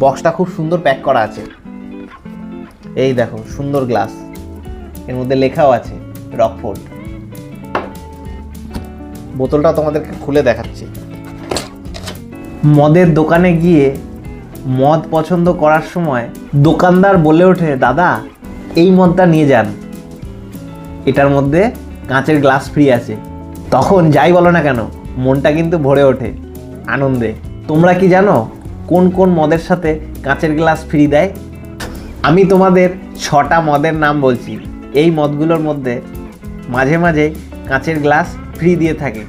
বক্সটা খুব সুন্দর প্যাক করা আছে। এই দেখো, সুন্দর গ্লাস। এর মধ্যে লেখাও আছে, রকফোর্ড। বোতলটা তোমাদেরকে খুলে দেখাচ্ছি। মদের দোকানে গিয়ে মদ পছন্দ করার সময় দোকানদার বলে ওঠে, দাদা, এই মদটা নিয়ে যান। এটার মধ্যে কাঁচের গ্লাস ফ্রি আছে। তখন যাই বলো না কেন, মনটা কিন্তু ভরে ওঠে আনন্দে। তোমরা কি জানো কোন কোন মদের সাথে কাঁচের গ্লাস ফ্রি দেয়? আমি তোমাদের ছটা মদের নাম বলছি। এই মদগুলোর মধ্যে মাঝে মাঝে কাঁচের গ্লাস ফ্রি দিয়ে থাকে।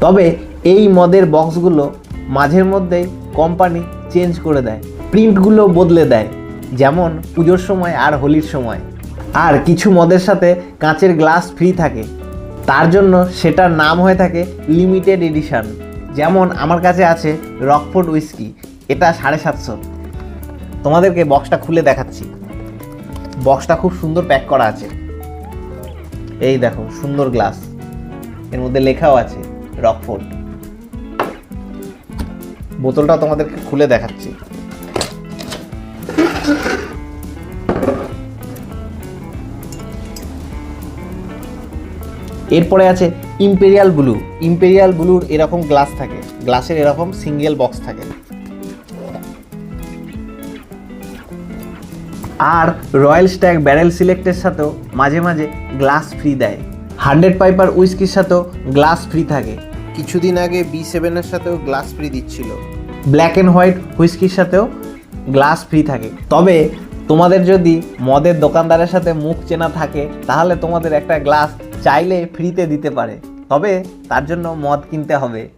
তবে এই মদের বক্সগুলো মাঝের মধ্যেই কোম্পানি চেঞ্জ করে দেয়। প্রিন্টগুলো বদলে দেয়। যেমন পুজোর সময় আর হোলির সময়। আর কিছু মদের সাথে কাঁচের গ্লাস ফ্রি থাকে। তার জন্য সেটার নাম হয়ে থাকে লিমিটেড এডিশন যেমন আমার কাছে আছে রকফোর্ড উইস্কি এটা সাড়ে সাতশো। তোমাদেরকে বক্সটা খুলে দেখাচ্ছি। বক্সটা খুব সুন্দর প্যাক করা আছে। এই দেখো, সুন্দর গ্লাস এর মধ্যে লেখাও আছে রকফোর্ড বোতলটা তোমাদেরকে খুলে দেখাচ্ছি। এরপরে আছে ইম্পেরিয়াল ব্লু ইম্পেরিয়াল ব্লুর এরকম গ্লাস থাকে। গ্লাসের এরকম সিঙ্গেল বক্স থাকে। আর রয়্যাল স্ট্যাগ ব্যারেল সিলেক্টের সাথেও মাঝে মাঝে গ্লাস ফ্রি দেয়। হান্ড্রেড পাইপার উইস্কির সাথেও গ্লাস ফ্রি থাকে। কিছুদিন আগে বি সেভেনের সাথেও গ্লাস ফ্রি দিচ্ছিল। ব্ল্যাক অ্যান্ড হোয়াইট হুইস্কির সাথেও গ্লাস ফ্রি থাকে। তবে তোমাদের যদি মদের দোকানদারের সাথে মুখ চেনা থাকে তাহলে তোমাদের একটা গ্লাস চাইলে ফ্রিতে দিতে পারে। তবে তার জন্য মদ কিনতে হবে।